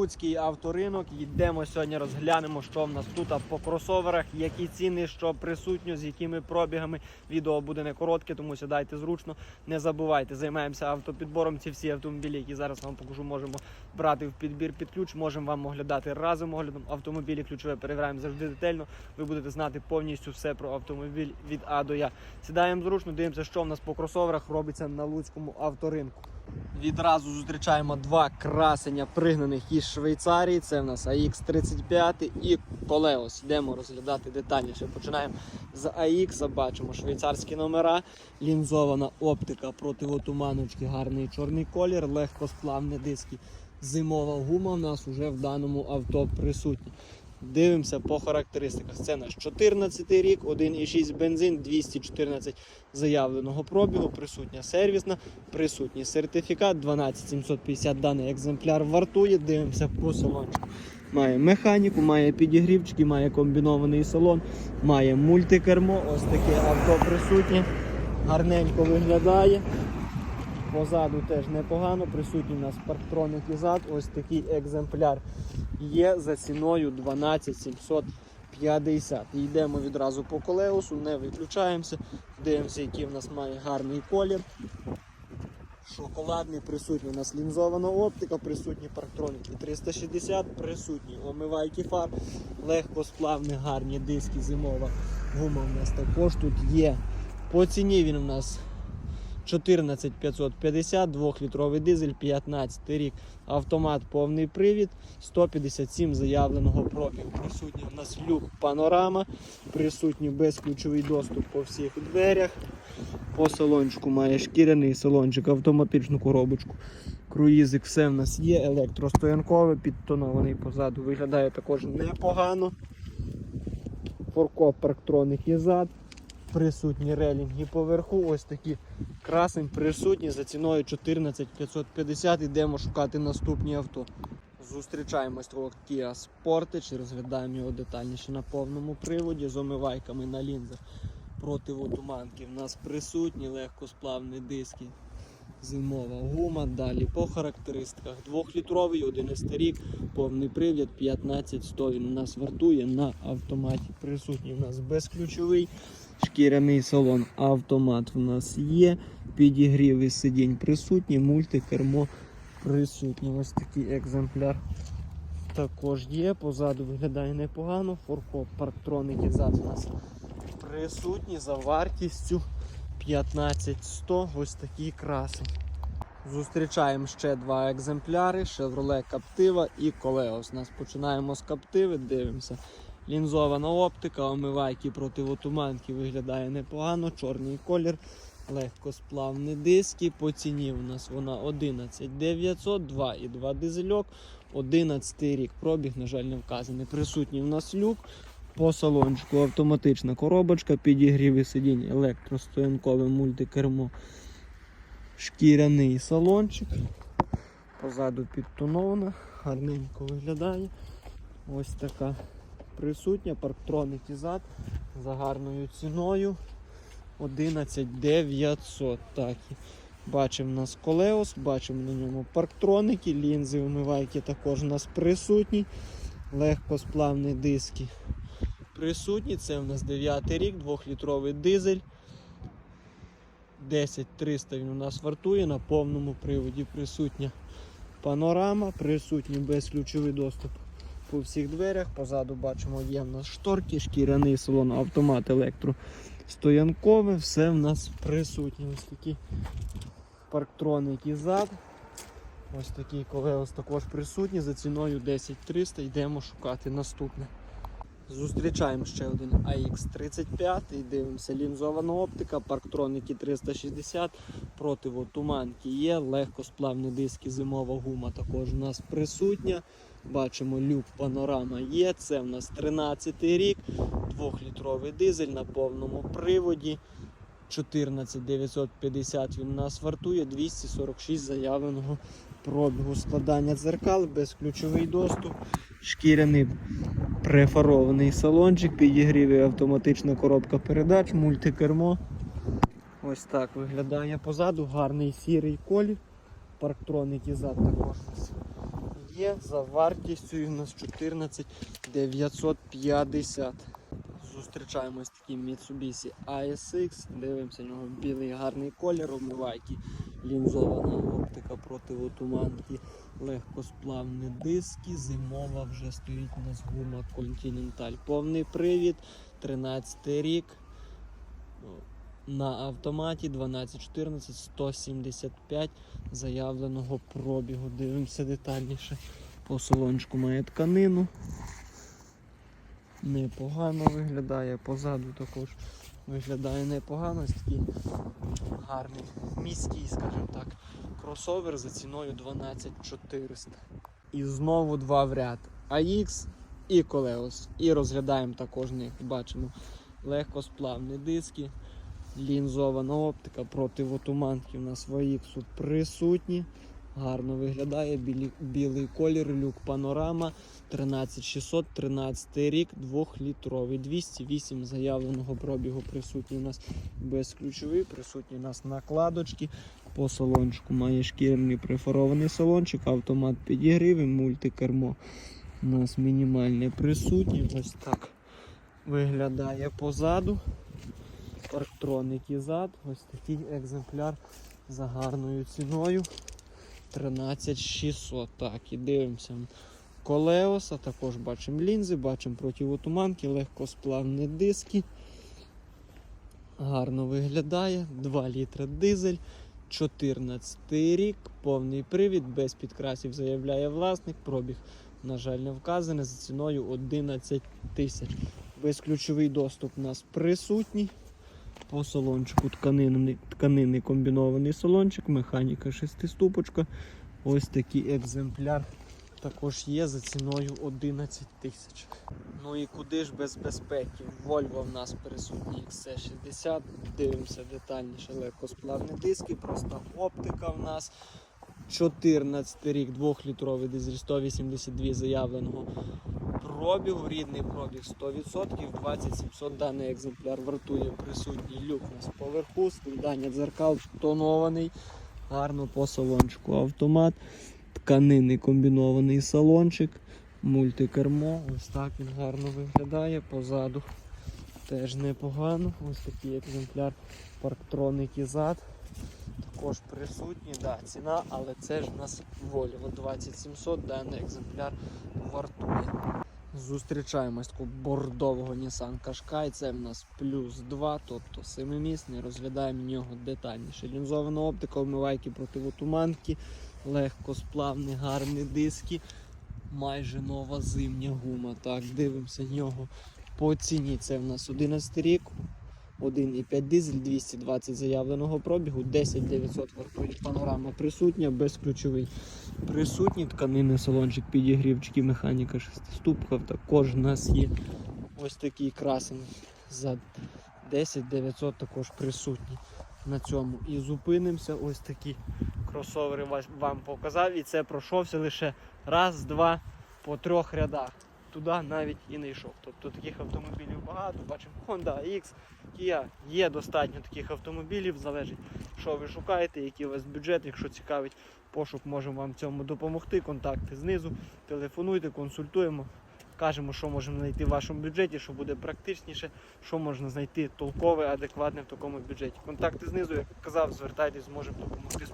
Луцький авторинок. Йдемо сьогодні, розглянемо, що в нас тут по кросоверах, які ціни, що присутньо, з якими пробігами. Відео буде не коротке, тому сідайте зручно. Не забувайте, займаємося автопідбором. Ці всі автомобілі, які зараз вам покажу, можемо брати в підбір під ключ. Можемо вам оглядати разом оглядом. Автомобілі ключове перевіряємо завжди детально. Ви будете знати повністю все про автомобіль від А до Я. Сідаємо зручно, дивимося, що в нас по кросоверах робиться на Луцькому авторинку. Відразу зустрічаємо два красення пригнаних із Швейцарії. Це в нас AX35 і Полеос. Йдемо розглядати детальніше. Починаємо з AX. Бачимо швейцарські номера, лінзована оптика противотуманочки, гарний чорний колір, легкосплавні диски. Зимова гума в нас вже в даному авто присутня. Дивимося по характеристиках. Це наш 14 рік, 1,6 бензин, 214 заявленого пробігу, присутня сервісна, присутній сертифікат, 12750 даний екземпляр вартує. Дивимося по салончику. Має механіку, має підігрівчики, має комбінований салон, має мультикермо. Ось таке авто присутнє. Гарненько виглядає. Позаду теж непогано. Присутній у нас парктроник і зад. Ось такий екземпляр є за ціною 12750. І Йдемо відразу по колеусу, не виключаємося. Дивимося, який в нас має гарний колір. Шоколадний, присутній у нас лінзована оптика, присутні парктроники 360, присутні омивайки фар, легкосплавні гарні диски, зимова гума у нас також тут є. По ціні він у нас 14550, 2-літровий дизель, 15 рік, автомат повний привід, 157 заявленого пробігу. Присутній у нас люк панорама, присутній безключовий доступ по всіх дверях. По салончику має шкіряний салончик, автоматичну коробочку. Круїзик, все в нас є, електростоянкове, підтонований позаду, виглядає також непогано. Форкоп парктроник і зад. Присутні релінги поверху. Ось такі красень присутні за ціною 14550. Йдемо шукати наступні авто. Зустрічаємось того Kia Sportage, розглядаємо його детальніше на повному приводі з омивайками на лінзах противотуманки. В нас присутні легкосплавні диски. Зимова гума. Далі по характеристиках 2-літровий, 11 рік, повний привід, 15100 він у нас вартує на автоматі. Присутній у нас безключовий, шкіряний салон, автомат в нас є, підігріви сидінь присутні, мультикермо присутні. Ось такий екземпляр також є. Позаду виглядає непогано. Форкоп парктроники зад у нас присутні за вартістю 15100. Ось такі краси. Зустрічаємо ще два екземпляри: Chevrolet Captiva і Coleos. Нас починаємо з Captiva, дивимося. Лінзована оптика, омивайки противотуманки виглядає непогано, чорний колір, легкосплавні диски. По ціні у нас вона 11900, 2,2 дизельок, 11 рік. Пробіг, на жаль, не вказаний. Присутній у нас люк. По салончику автоматична коробочка, підігріви сидінь, електростоянкове мультикермо, шкіряний салончик. Позаду підтонована, гарненько виглядає. Ось така присутня, парктроник і зад за гарною ціною 11900. Так, і бачимо у нас колеос, бачимо на ньому парктроники, лінзи, умивайки також у нас присутні, легкосплавні диски присутні. Це у нас 9 рік, 2-літровий дизель. 10300 він у нас вартує, на повному приводі присутня панорама, присутній безключовий доступ по всіх дверях. Позаду бачимо, є в нас шторки, шкіряний салон, автомат електростоянковий, все в нас присутнє. Ось такі парктроники зад. Ось такий колеос також присутній за ціною 10300. Йдемо шукати наступне. Зустрічаємо ще один AX35 і дивимося лінзована оптика, парктроники 360, противотуманки є, легкосплавні диски, зимова гума також у нас присутня. Бачимо люк панорама є. Це в нас 13 рік, 2-літровий дизель на повному приводі. 14950 він нас вартує, 246 заявленого пробігу складання дзеркал, безключовий доступ, шкіряний префарований салончик, підігріває автоматична коробка передач, мультикермо. Ось так виглядає позаду, гарний сірий колір. Парктроники зад також є за вартістю у нас 14 950. Зустрічаємось такий Mitsubishi ASX. Дивимося, у нього білий гарний колір, омивайки, лінзована оптика противотуманки, легкосплавні диски. Зимова вже стоїть у нас гума Continental. Повний привід, 13 рік. На автоматі 1214 175 заявленого пробігу. Дивимося детальніше. По салончику має тканину. Непогано виглядає, позаду також виглядає непогано. Такий гарний міський, скажімо так, кросовер за ціною 12400. І знову два в ряд. AX і Колеос. І розглядаємо також них. Бачимо легкосплавні диски, лінзована оптика, противотуманки у нас в AX присутні. Гарно виглядає білі, білий колір, люк панорама 13600, 13 рік, 2-літровий, 208 заявленого пробігу присутній у нас безключовий, присутні у нас накладочки. По салончику має шкірний прифорований салончик, автомат підігрів і мультикермо. У нас мінімальне присутнє. Ось так виглядає позаду. Парктроники зад. Ось такий екземпляр за гарною ціною. 13600. Так, і дивимося. Колеос, а також бачимо лінзи, бачимо противотуманки, легкосплавні диски. Гарно виглядає. 2 літри дизель. 14 рік, повний привід, без підкрасів заявляє власник. Пробіг, на жаль, не вказаний за ціною 11 тисяч. Безключовий доступ у нас присутній. По салончику тканинний, тканинний комбінований салончик, механіка шестиступочка. Ось такий екземпляр також є за ціною 11 тисяч. Ну і куди ж без безпеки? Volvo в нас присутній XC60. Дивимося детальніше легкосплавні диски, проста оптика в нас. 14 рік, 2-літровий дизель 182 заявленого пробігу, рідний пробіг 100%, 2700 даний екземпляр вартує присутній люк у нас поверху, складання дзеркал тонований, гарно по салончику автомат, тканинний комбінований салончик, мультикермо, ось так він гарно виглядає позаду. Теж непогано. Ось такий екземпляр парктроники зад. Також присутні, да, ціна, але це ж у нас Volvo 20700, даний екземпляр вартує. Зустрічаємось такого бордового Nissan Qashqai, це в нас плюс 2, тобто семимісний, розглядаємо нього детальніше. Лінзована оптика, вмивайки противотуманки, легкосплавні, гарні диски, майже нова зимня гума. Так, дивимося нього по ціні. Це в нас 11 рік, 1,5 дизель, 220 заявленого пробігу, 10 900 вартує панорама присутня, безключовий присутній тканинний салончик, підігрівчики, механіка шестиступка. Також у нас є ось такий красень за 10 900 також присутній на цьому. І зупинимося. Ось такі кросовери вам показав. І це пройшовся лише раз, два по трьох рядах. Туди навіть і не йшов. Тобто таких автомобілів багато. Бачимо Honda X, Kia. Є достатньо таких автомобілів, залежить, що ви шукаєте, який у вас бюджет, якщо цікавить пошук, можемо вам цьому допомогти. Контакти знизу. Телефонуйте, консультуємо. Кажемо, що можемо знайти в вашому бюджеті, що буде практичніше, що можна знайти толкове, адекватне в такому бюджеті. Контакти знизу, як казав, звертайтесь, зможемо допомогти.